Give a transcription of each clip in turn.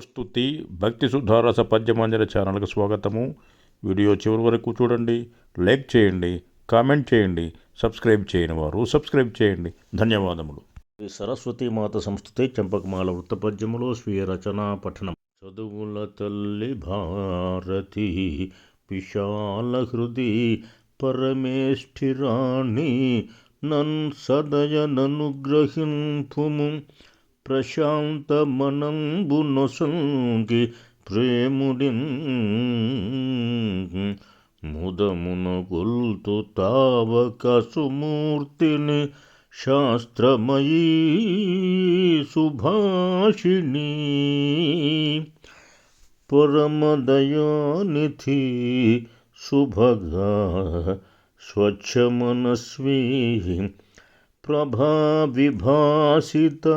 స్తుతి భక్తి సుధారస పద్యమాంజన ఛానల్కి స్వాగతము. వీడియో చివరి వరకు చూడండి లైక్ చేయండి కామెంట్ చేయండి సబ్స్క్రైబ్ చేయని వారు సబ్స్క్రైబ్ చేయండి. ధన్యవాదములు. శ్రీ సరస్వతి మాత సంస్థతే చంపకమాల వృత్తపద్యములో స్వీయ రచనా పఠనం. చదువుల తల్లి భారతి విశాల హృది పరమేష్ఠిరాణి నన్ సదయననుగ్రహింపుము. ప్రశాంత మనంబు నొసంగి ప్రేముడిన్ ముదమున గొల్తు తావక సుమూర్తిని శాస్త్రమయీ సుభాషిణి పరమదయానిధి శుభగా స్వచ్ఛమనస్వీ प्रभाविभासिता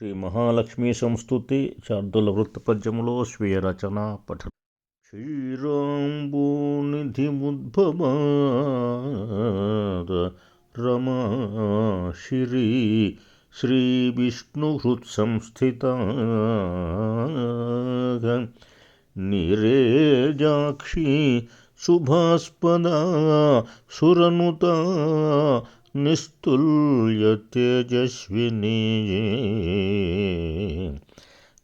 శ్రీ మహాలక్ష్మీ సంస్థుతి శార్దుల వృత్తపద్యములో స్వీయ రచన పఠన క్షీరాంబోనిధిముద్భవా రమా శిరీ శ్రీ విష్ణుహృత్సంస్థిత నిరేజాక్షి శుభాస్పదా సురనుత నిస్తుల్య తేజస్విని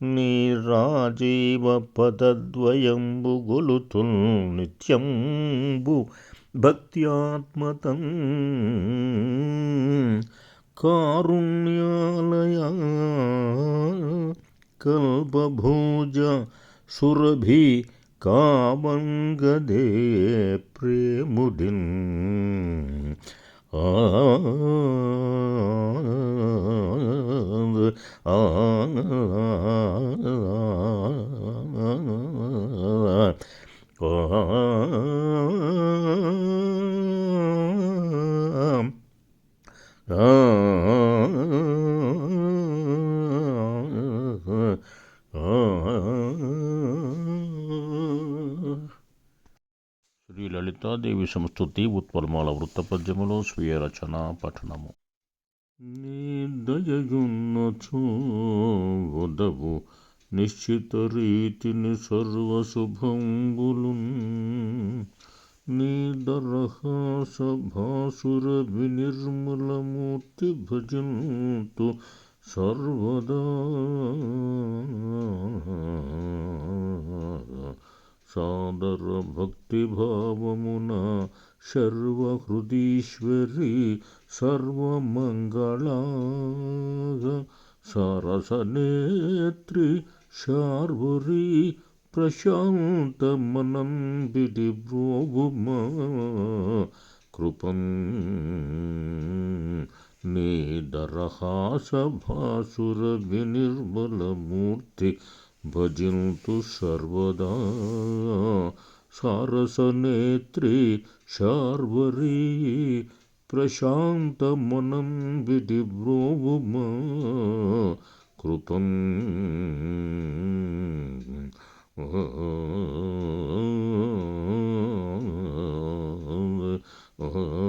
నీరాజీవ పదద్వయంబు గొలుతుల్ నిత్యంబు భక్త్యాత్మతం కారుణ్యాలయ కల్పభూజ సురభి కామంగదే Oh. లలితాదేవి సంస్థుతి ఉత్పలమాల వృత్తపద్యములో స్వీయ రచన పఠనము నీ దయయున్నచో నిశ్చిత రీతిని సర్వశుభంబులు నీ వినిర్మూలమూర్తి భజంతు సర్వదా सादरभक्तिभावमुना शर्वहृदीश्वरी सर्वमङ्गला सरसनेत्री शार्वरी प्रशान्तमनं विधिब्रो कृपं निदरहासभासुरविनिर्मलमूर्ति भजन्तु सर्वदा सारसनेत्री शार्वरी प्रशान्तमनं विधिब्रोवुम कृपम् Oh